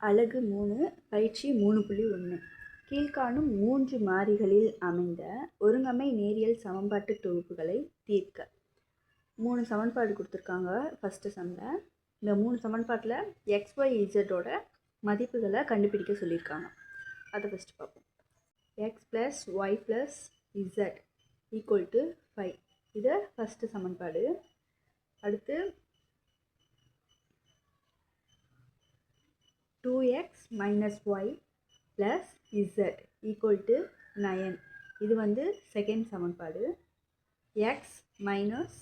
அலகு மூணு பயிற்சி மூணு புள்ளி ஒன்று கீழ்காணும் மூன்று மாறிகளில் அமைந்த ஒருங்கமை நேரியல் சமன்பாட்டு தொகுப்புகளை தீர்க்க. மூணு சமன்பாடு கொடுத்துருக்காங்க ஃபஸ்ட்டு சம்மில் இந்த மூணு சமன்பாட்டில் எக்ஸ் ஒய் இசட்டோட மதிப்புகளை கண்டுபிடிக்க சொல்லியிருக்காங்க. அதை ஃபஸ்ட்டு பார்ப்போம். X plus Y plus Z equal to five இதை ஃபஸ்ட்டு சமன்பாடு. அடுத்து two X minus Y plus Z equal to nine இது வந்து செகண்ட் சமன்பாடு. X minus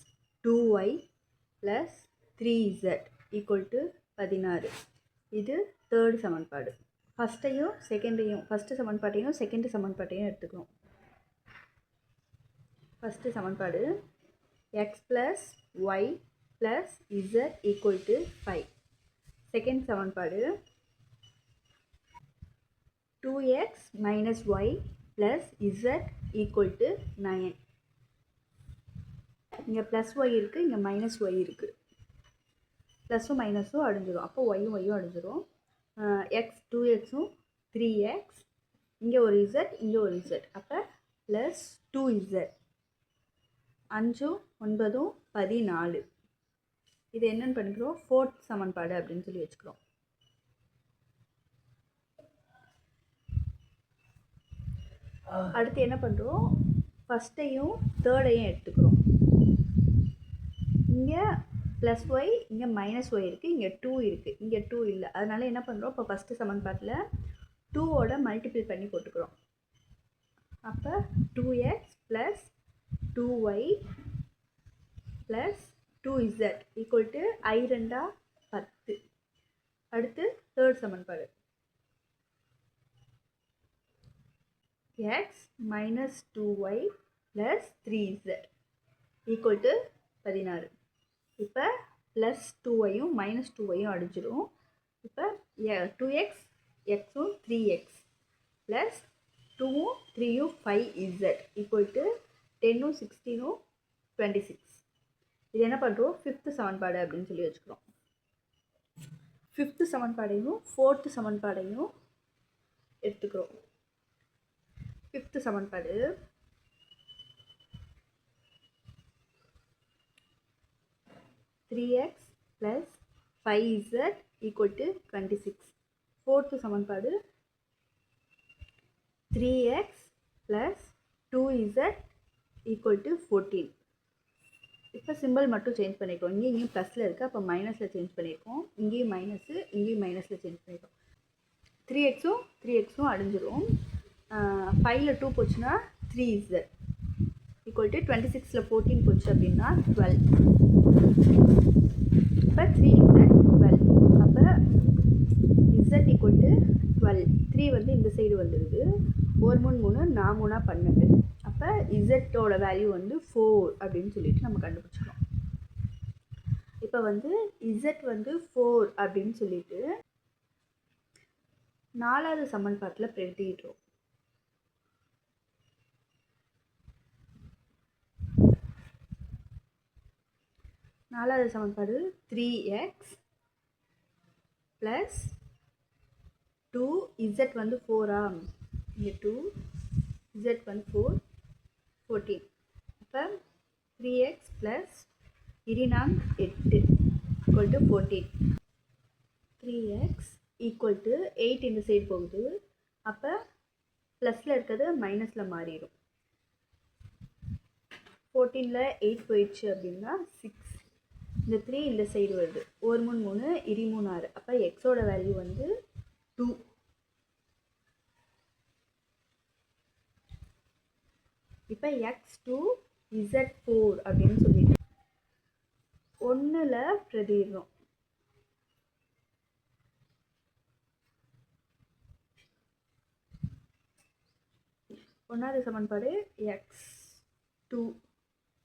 two Y plus three Z equal to பதினாறு. இது தேர்ட் சமன்பாடு. ஃபஸ்ட்டையும் செகண்டையும் ஃபஸ்ட்டு சமன்பாட்டையும் செகண்ட் சமன்பாட்டையும் எடுத்துக்கணும். ஃபஸ்ட்டு சமன்பாடு. X plus Y plus Z equal to five second சமன்பாடு. Two X minus Y plus Z equal to nine இங்கே plus Y இருக்குது இங்கே மைனஸ் ஒய் இருக்குது ப்ளஸ்ஸும் மைனஸும் அழிஞ்சிரும் அப்போ ஒய்யும் ஒய்யும் அழிஞ்சிரும் எக்ஸ் டூ எக்ஸும் த்ரீ எக்ஸ் இங்கே ஒரு இசட் இங்கே ஒரு இசட் அப்போ ப்ளஸ் டூ இசட் அஞ்சும் ஒன்பதும் பதினாலு. இது என்னென்னு பண்ணிக்கிறோம்? ஃபோர்த் சமன்பாடு அப்படின்னு சொல்லி வச்சுக்கிறோம். அடுத்து என்ன பண்ணுறோம் ஃபஸ்ட்டையும் தேர்டையும் எடுத்துக்கிறோம். இங்கே ப்ளஸ் ஒய் இங்கே மைனஸ் ஒய் இருக்குது இங்கே டூ இருக்குது இங்கே டூ இல்லை. அதனால் என்ன பண்ணுறோம் இப்போ ஃபஸ்ட்டு சமன்பாட்டில் டூவோட மல்டிபிள் பண்ணி போட்டுக்கிறோம். அப்போ two X plus two Y plus two Z equal to ஐ ரெண்டா பத்து. அடுத்து தேர்ட் சமன்பாடு. X minus two Y plus three Z equal to பதினாறு. இப்போ ப்ளஸ் டூ ஒய்யும் மைனஸ் டூ ஒய்யும் அடிச்சிடும் இப்போ டூ எக்ஸ் எக்ஸும் த்ரீ எக்ஸ் ப்ளஸ் டூவும் த்ரீயும் ஃபைவ் இசட் ஈக்குவல் டு டென்னும் சிக்ஸ்டீனும் டுவெண்ட்டி சிக்ஸ் இது என்ன பண்ணுறோம் ஃபிஃப்த்து சமன்பாடு அப்படின்னு சொல்லி வச்சுக்கிறோம். ஃபிஃப்த்து சமன்பாடையும் ஃபோர்த்து சமன்பாடையும் எடுத்துக்கிறோம். ஃபிஃப்த்து சமன்பாடு. Three X plus five Z equal to twenty six fourth சமன்பாடு. Three X plus two Z equal to fourteen இப்போ சிம்பிள் மட்டும் சேஞ்ச் பண்ணியிருக்கோம் இங்கேயும் இங்கேயும் ப்ளஸில் இருக்குது அப்போ மைனஸில் சேஞ்ச் பண்ணியிருக்கோம் இங்கேயும் மைனஸு இங்கேயும் மைனஸில் சேஞ்ச் பண்ணியிருக்கோம் த்ரீ எக்ஸும் த்ரீ எக்ஸும் அழிஞ்சிரும் ஃபைவ்ல டூ போச்சுன்னா three Z equal to twenty சிக்ஸில் ஃபோர்டீன் போச்சு அப்படின்னா டுவெல் இப்போ த்ரீ இசட் டுவெல் அப்போ Z equal to twelve three வந்து இந்த சைடு வந்துடுது ஒரு மூணு மூணு நான் மூணாக பன்னெண்டு. அப்போ இசட்டோட வேல்யூ வந்து ஃபோர் அப்படின்னு சொல்லிட்டு நம்ம கண்டுபிடிச்சிடும் இப்போ வந்து இசட் வந்து ஃபோர் அப்படின்னு சொல்லிட்டு நாலாவது சமன்பாட்டில் பிரட்டிடுறோம். நாலாவது சமன்பாடு three X plus two Z வந்து ஃபோரா இங்கே டூ இசட் வந்து ஃபோர் ஃபோர்டீன் அப்போ த்ரீ எக்ஸ் ப்ளஸ் இரினாம் எட்டு equal to fourteen three X equal to eight இந்த சைடு போகுது. அப்போ ப்ளஸில் இருக்கிறது மைனஸில் மாறிடும் ஃபோர்டீனில் எயிட் போயிடுச்சு அப்படின்னா சிக்ஸ் இந்த த்ரீ இந்த சைடு வருது. ஒரு மூணு மூணு இரு மூணு ஆறு. அப்போ எக்ஸோட வேல்யூ வந்து டூ இப்போ எக்ஸ் டூ இசட் ஃபோர் அப்படின்னு சொல்லிட்டு ஒன்றில் பிரதிடுறோம் ஒன்றாவது சமன்பாடு எக்ஸ் டூ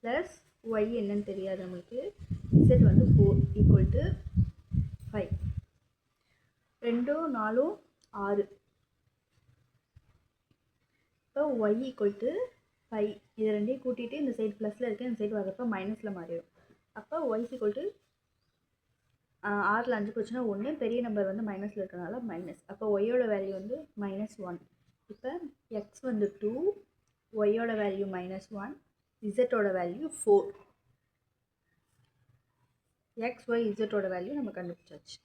ப்ளஸ் ஒய் என்னன்னு தெரியாது நம்மளுக்கு. இசட் வந்து ஃபோர் ஈக்குவல் டு ஃபைவ் ரெண்டும் நாலும் ஆறு. இப்போ ஒய் ஈக்குவல் டு ஃபைவ் இது ரெண்டையும் கூட்டிகிட்டு இந்த சைடு ப்ளஸில் இருக்குது இந்த சைடு வரப்போ மைனஸில் மாறிடும். அப்போ ஒய் ஈக்குவல் டு ஆறில் அஞ்சு போச்சுன்னா ஒன்று பெரிய நம்பர் வந்து மைனஸில் இருக்கிறனால மைனஸ் அப்போ ஒய்யோட வேல்யூ வந்து மைனஸ் ஒன் இப்போ எக்ஸ் வந்து டூ ஒய்யோட வேல்யூ மைனஸ் ஒன் இசட்டோட வேல்யூ ஃபோர் எக்ஸ் ஒய் இசட்டோட வேல்யூ நம்ம கண்டுபிடிச்சாச்சு.